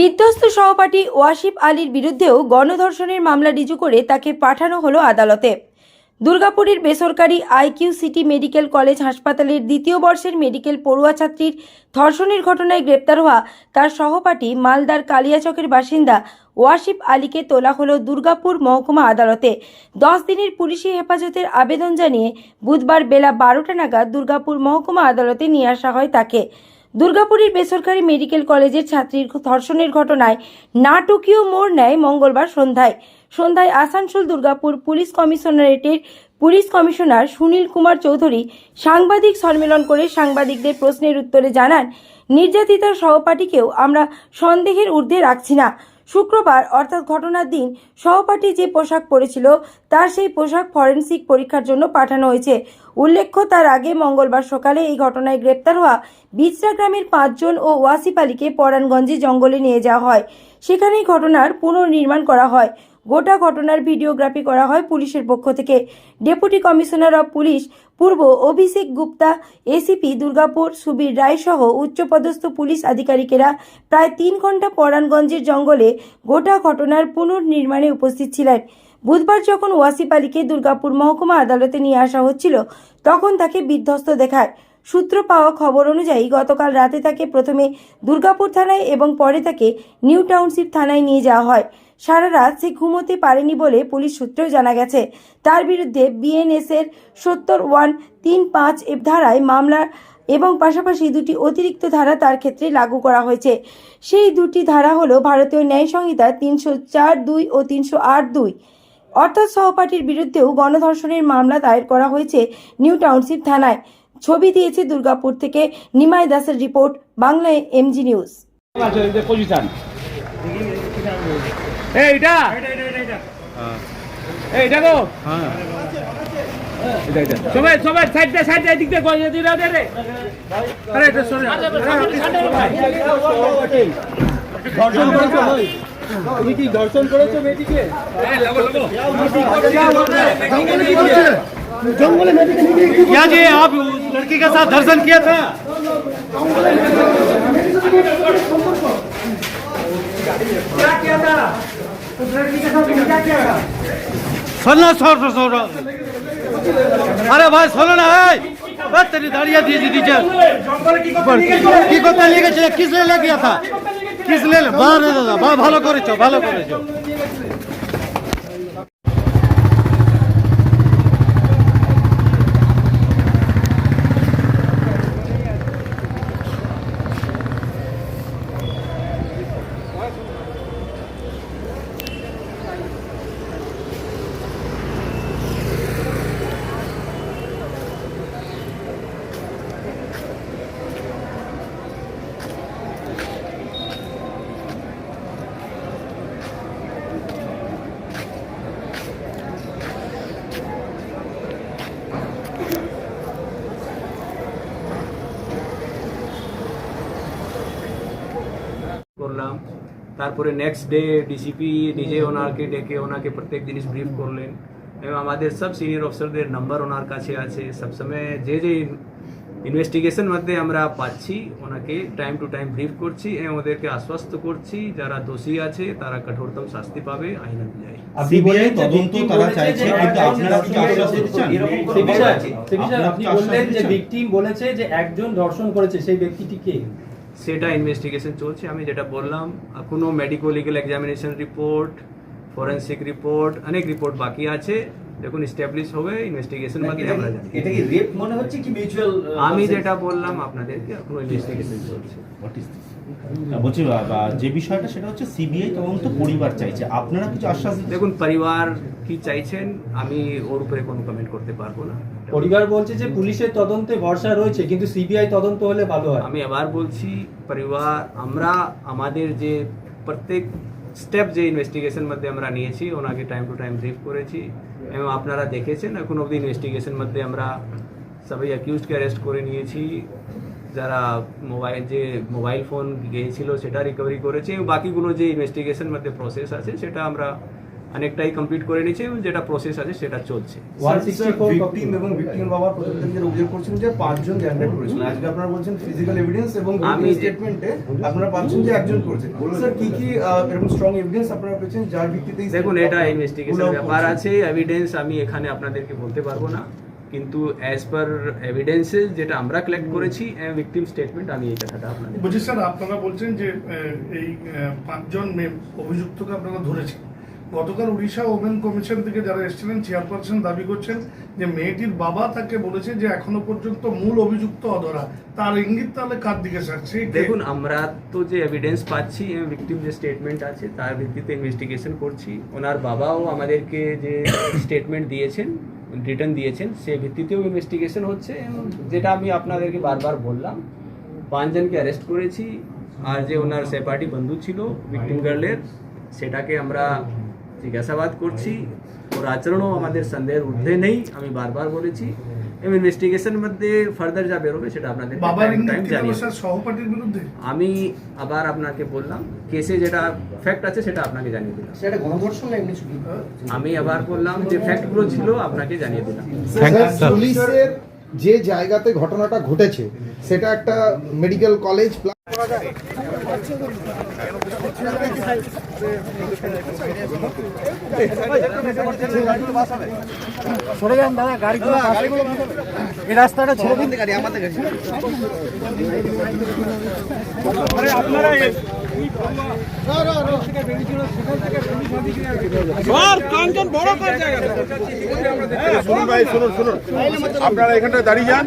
বিধ্বস্ত সহপাঠী ওয়াসিফ আলীর বিরুদ্ধেও গণধর্ষণের মামলা রিজু করে তাকে পাঠানো হলো আদালতে। দুর্গাপুরের বেসরকারি আইকিউ সিটি মেডিকেল কলেজ হাসপাতালের দ্বিতীয় বর্ষের মেডিকেল পড়ুয়া ছাত্রীর ধর্ষণের ঘটনায় গ্রেপ্তার হওয়া তার সহপাঠী মালদার কালিয়াচকের বাসিন্দা ওয়াসিফ আলীকে তোলা হলো দুর্গাপুর মহকুমা আদালতে। দশ দিনের পুলিশি হেফাজতের আবেদন জানিয়ে বুধবার বেলা বারোটা নাগাদ দুর্গাপুর মহকুমা আদালতে নিয়ে আসা হয় তাকে। দুর্গাপুরের বেসরকারি মেডিকেল কলেজের ছাত্রীর ধর্ষণের ঘটনায় নাটকীয় মোড় নেয় মঙ্গলবার সন্ধ্যায়। সন্ধ্যায় আসানসোল দুর্গাপুর পুলিশ কমিশনারেটের পুলিশ কমিশনার সুনীল কুমার চৌধুরী সাংবাদিক সম্মেলন করে সাংবাদিকদের প্রশ্নের উত্তরে জানান, নির্যাতিতার সহপাঠীকেও আমরা সন্দেহের ঊর্ধ্বে রাখছি না। শুক্রবার, অর্থাৎ ঘটনার দিন, সহপাঠী যে পোশাক পরেছিল, তার সেই পোশাক ফরেন্সিক পরীক্ষার জন্য পাঠানো হয়েছে। উল্লেখ্য, তার আগে মঙ্গলবার সকালে এই ঘটনায় গ্রেপ্তার হওয়া বিচরা গ্রামের পাঁচজন ও ওয়াসিপালিকে পরাণগঞ্জে জঙ্গলে নিয়ে যাওয়া হয়। সেখানেই ঘটনার পুনর্নির্মাণ করা হয়। গোটা ঘটনার ভিডিওগ্রাফি করা হয় পুলিশের পক্ষ থেকে। ডেপুটি কমিশনার অব পুলিশ, পূর্ব অভিষেক গুপ্তা, এসিপি দুর্গাপুর, সুবীর রায় সহ উচ্চপদস্থ পুলিশ আধিকারিকেরা প্রায় তিন ঘণ্টা পরাণগঞ্জের জঙ্গলে গোটা ঘটনার পুনর্নির্মাণে উপস্থিত ছিলেন। বুধবার যখন ওয়াসিফ আলীকে দুর্গাপুর মহকুমা আদালতে নিয়ে আসা হচ্ছিল, তখন তাকে বিধ্বস্ত দেখায়। সূত্র পাওয়া খবর অনুযায়ী গতকাল রাতে তাকে প্রথমে দুর্গাপুর থানায় এবং পরে তাকে নিউ টাউনশিপ থানায় নিয়ে যাওয়া হয়। সারা রাত সে ঘুমোতে পারেনি বলে পুলিশ সূত্রেও জানা গেছে। তার বিরুদ্ধে বিএনএস এর সত্তর ওয়ান তিন পাঁচ ধারায় মামলা এবং পাশাপাশি দুটি অতিরিক্ত ধারা তার ক্ষেত্রে লাগু করা হয়েছে। সেই দুটি ধারা হলো ভারতীয় ন্যায় সংহিতা তিনশো চার দুই ও তিনশো আট দুই। অর্থাৎ সহপাঠীর বিরুদ্ধেও গণধর্ষণের মামলা দায়ের করা হয়েছে নিউ টাউনশিপ থানায়। ছবি দিয়েছে দুর্গাপুর থেকে নিমাই দাসের রিপোর্ট বাংলায় এমজি নিউজ জঙ্গলে लड़की के साथ दर्शन किया था क्या किया था उस लड़की के साथ तुम क्या किया था सुनना सौ सौ अरे भाई শোনো না এই বাস তেরি দাঁড়িয়ে দিয়েছি নিচে জঙ্গলে কি করতে নিয়ে গেছো? কি করতে নিয়ে গেছিলে কিস লে গিয়া থা কিস লে বারে দাদা বা ভালো করেছো ভালো করেছো তারপরে নেক্সট ডে ডিসিপি নিজে ওনাকে ডেকে ওনাকে প্রত্যেক জিনিস ব্রিফ করলেন। এবং আমাদের সব সিনিয়র অফিসারদের নাম্বার ওনার কাছে আছে। সবসময় যে যে ইনভেস্টিগেশন মধ্যে আমরা পাচ্ছি ওনাকে টাইম টু টাইম ব্রিফ করছি এবং ওদেরকে আশ্বস্ত করছি যারা দোষী আছে তারা কঠোরতম শাস্তি পাবে আইন অনুযায়ী। সিবিআই তদন্ত তারা চাইছে কিন্তু আপনারা কি আশ্বাস দিতে চান সে বিষয়ে সে বিষয়ে আপনারা আপনি বললেন যে ভিকটিম বলেছে যে একজন ধর্ষণ করেছে সেই ব্যক্তিটি কে? সেটা ইনভেস্টিগেশন চলছে। আমি যেটা বললাম এখনও medico legal examination report forensic report অনেক রিপোর্ট বাকি আছে। যখন স্ট্যাবলিশ হবে ইনভেস্টিগেশন মধ্যে আমরা জানি। এটা কি রেপ মনে হচ্ছে কি মিউচুয়াল আমি যেটা বললাম আপনাদেরকে এখনও ইনভেস্টিগেশন চলছে। Is this? বলছি যে বিষয়টা সেটা হচ্ছে সিবিআই তদন্ত পরিবার চাইছে। আপনারা কিছু আশ্বাস দেখুন পরিবার কি চাইছেন আমি ওর উপরে কোনো কমেন্ট করতে পারব না। পরিবার বলছে যে পুলিশের তদন্তে ভরসা রয়েছে, কিন্তু সিবিআই তদন্ত হলে ভালো হয়। আমি আবার বলছি, পরিবার, আমরা আমাদের যে প্রত্যেক স্টেপ যে ইনভেস্টিগেশন মধ্যে আমরা নিয়েছি, ওনাকে টাইম টু টাইম ব্রিফ করেছি, এবং আপনারা দেখেছেন, এখন অবধি ইনভেস্টিগেশন মধ্যে আমরা সবাই অ্যাকিউজকে অ্যারেস্ট করে নিয়েছি। যারা মোবাইল যে মোবাইল ফোন গিয়েছিল, সেটা রিকভারি করেছি, এবং বাকিগুলো যে ইনভেস্টিগেশন মধ্যে প্রসেস আছে, সেটা আমরা অনেকটাই কমপ্লিট করে নিয়েছে এবং যেটা প্রসেস আছে সেটা চলছে। ভিকটিম এবং ভিকটিমের বাবা প্রথম অভিযোগ করছেন যে পাঁচজন গ্যাংরেপ করেছিল আজকে আপনারা বলছেন ফিজিক্যাল এভিডেন্স এবং আমি স্টেটমেন্টে আপনারা পাচ্ছেন যে একজন করেছে। স্যার কি কি এরকম স্ট্রং এভিডেন্স আপনারা পেয়েছেন যার ভিত্তিতে দেখুন এটা ইনভেস্টিগেশন ব্যাপার আছে। এভিডেন্স আমি এখানে আপনাদেরকে বলতে পারব না। কিন্তু অ্যাজ পার এভিডেন্সেস যেটা আমরা কালেক্ট করেছি ভিকটিম স্টেটমেন্ট আমি এই কথাটা আপনাদের বলছি স্যার আপনারা বলছেন যে এই পাঁচজন অভিযুক্তকে আপনারা ধরেছেন। গতকাল উড়িষ্যা ওমেন কমিশন থেকে যারা এসেছিলেন, চেয়ারপারসন দাবি করছেন যে মেয়েটির বাবা তাকে বলেছে যে এখনও পর্যন্ত মূল অভিযুক্ত অধরা। তার ইঙ্গিত তাহলে কার দিকে স্যার সে কে? দেখুন, আমরা তো যে এভিডেন্স পাচ্ছি ভিকটিম যে স্টেটমেন্ট আছে, তার ভিত্তিতে ইনভেস্টিগেশন করছি। ওনার বাবাও আমাদেরকে যে স্টেটমেন্ট দিয়েছেন রিটার্ন দিয়েছেন, সে ভিত্তিতেও ইনভেস্টিগেশন হচ্ছে। যেটা আমি আপনাদেরকে বারবার বললাম, পাঁচজনকে অ্যারেস্ট করেছি। আর যে ওনার সেপার্টি বন্ধু ছিল ভিকটিম গার্লের সেটাকে আমরা জিজ্ঞাসাবাদ করছি। ওর আচরণও আমাদের সন্দেহের ঊর্ধ্বে নেই আমি বারবার বলেছি। এবং ইনভেস্টিগেশন মধ্যে ফার্দার যা বেরোবে সেটা আপনাদের টাইম জানিয়ে সহপাঠীর বিরুদ্ধে? আমি আবার আপনাকে বললাম কেসে যেটা ফ্যাক্ট আছে সেটা আপনাকে জানিয়ে দিলাম। সেটা গণধর্ষণ এমনি আমি আবার বললাম যে ফ্যাক্টগুলো ছিল আপনাকে জানিয়ে দিলাম। পুলিশের যে জায়গাতে ঘটনাটা ঘটেছে সেটা একটা মেডিকেল কলেজ শুনুন ভাই শুনুন শুনুন। আপনারা এখানটা দাঁড়িয়ে যান।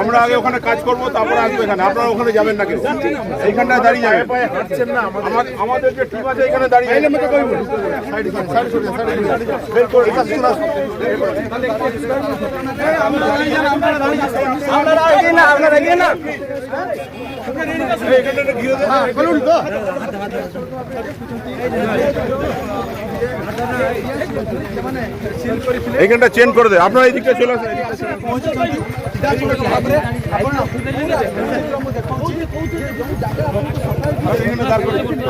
আমরা আগে ওখানে কাজ করব তারপরে আসব এখানে। আপনারা ওখানে যাবেন না কেউ এইখানটায় দাঁড়িয়ে যাবেন আমার- আমাদের যে টিম আছে এখানে দাঁড়িয়ে সাইডে সরে যান, সাইডে সরে যান। এইখানটা চেঞ্জ করে দেয় আপনারা এই দিকটা চলে আসেন।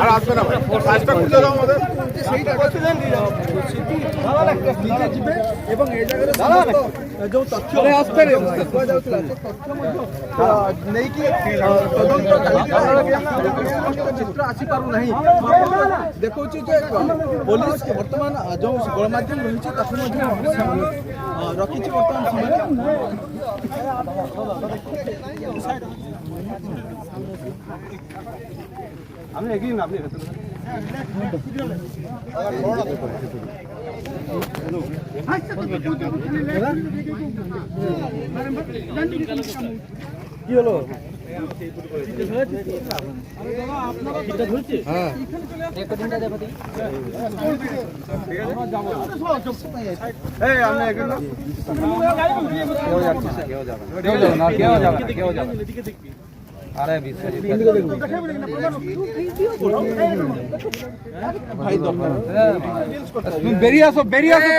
আর আসবে না কাজটা খুঁজে দাও আমাদের। ଦେଖଉଛି ଯେ ପୋଲିସ ବର୍ତ୍ତମାନ ଯୋଉ ଗଣମାଧ୍ୟମ ରହିଛି ତାକୁ ମଧ୍ୟ ସେମାନେ ଅ, ରଖିଛି ବର୍ତ୍ତମାନ ସମୟରେ আপনি এগিয়ে না আপনি বেরিয়ে আসো বেরিয়ে আসো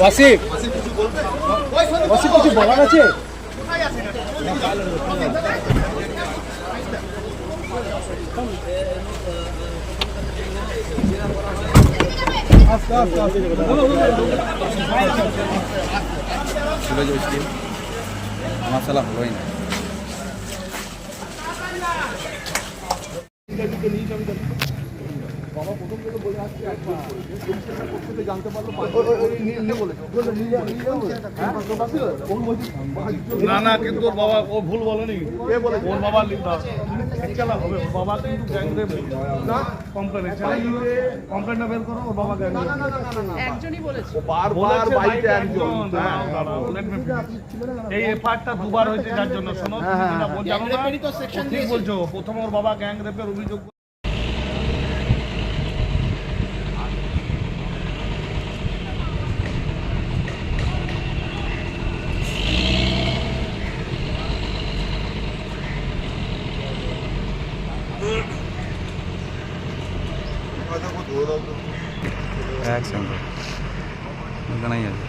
ওয়াসিফ ওয়াসিফ কিছু বলার আছে? আস্তে আস্তে আস্তে চলে যাবে স্টিম আমার সালা হলোই না বলে হ্যাঁ? না না কিন্তু ওর বাবা ও ভুল বলেনি। ওর বাবা খেলা হবে। ওর বাবা কিন্তু গ্যাংরেপ কমপ্লেন কমপ্লেনটা বের করো ওর বাবা গ্যাংরেপ বারবার বাড়িতে একজন। হ্যাঁ। এই এফআইআরটা দুবার হয়েছে যার জন্য। শোনো জানো না, ঠিক বলছো প্রথম ওর বাবা গ্যাং রেপের অভিযোগ এক সেকেন্ড এখানেই আছে